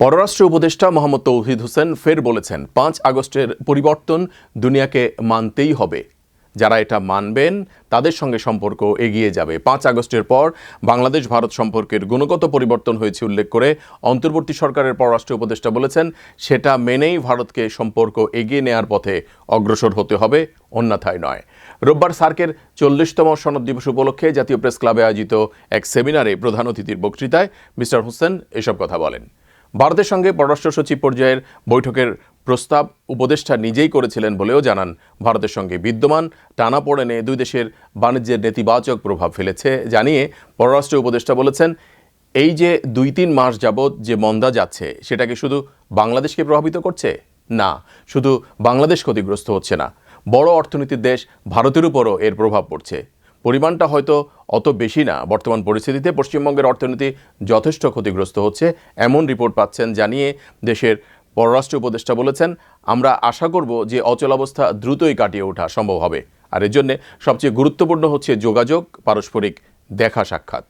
পররাষ্ট্র উপদেষ্টা মোহাম্মদ তৌহিদ হোসেন ফের বলেছেন, পাঁচ আগস্টের পরিবর্তন দুনিয়াকে মানতেই হবে। যারা এটা মানবেন, তাদের সঙ্গে সম্পর্ক এগিয়ে যাবে। পাঁচ আগস্টের পর বাংলাদেশ ভারত সম্পর্কের গুণগত পরিবর্তন হয়েছে উল্লেখ করে অন্তর্বর্তী সরকারের পররাষ্ট্র উপদেষ্টা বলেছেন, সেটা মেনেই ভারতকে সম্পর্ক এগিয়ে নেয়ার পথে অগ্রসর হতে হবে, অন্যথায় নয়। রোববার সার্কের চল্লিশতম সনদ দিবস উপলক্ষে জাতীয় প্রেস ক্লাবে আয়োজিত এক সেমিনারে প্রধান অতিথির বক্তৃতায় মিস্টার হোসেন এসব কথা বলেন। ভারতের সঙ্গে পররাষ্ট্র সচিব পর্যায়ের বৈঠকের প্রস্তাব উপদেষ্টা নিজেই করেছিলেন বলেও জানান। ভারতের সঙ্গে বিদ্যমান, টানাপোড়েনে দুই দেশের বাণিজ্যের নেতিবাচক প্রভাব ফেলেছে জানিয়ে পররাষ্ট্র উপদেষ্টা বলেছেন, এই যে দুই তিন মাস যাবৎ যে মন্দা যাচ্ছে, সেটাকে শুধু বাংলাদেশকে প্রভাবিত করছে? না, শুধু বাংলাদেশ ক্ষতিগ্রস্ত হচ্ছে না। বড় অর্থনীতির দেশ ভারতের উপরও এর প্রভাব পড়ছে। পরিমাণটা হয়তো অত বেশি না। বর্তমান পরিস্থিতিতে পশ্চিমবঙ্গের অর্থনীতি যথেষ্ট ক্ষতিগ্রস্ত হচ্ছে, এমন রিপোর্ট পাচ্ছেন জানিয়ে দেশের পররাষ্ট্র উপদেষ্টা বলেছেন, আমরা আশা করব যে অচলাবস্থা দ্রুতই কাটিয়ে ওঠা সম্ভব হবে। আর এর জন্যে সবচেয়ে গুরুত্বপূর্ণ হচ্ছে যোগাযোগ, পারস্পরিক দেখা সাক্ষাৎ।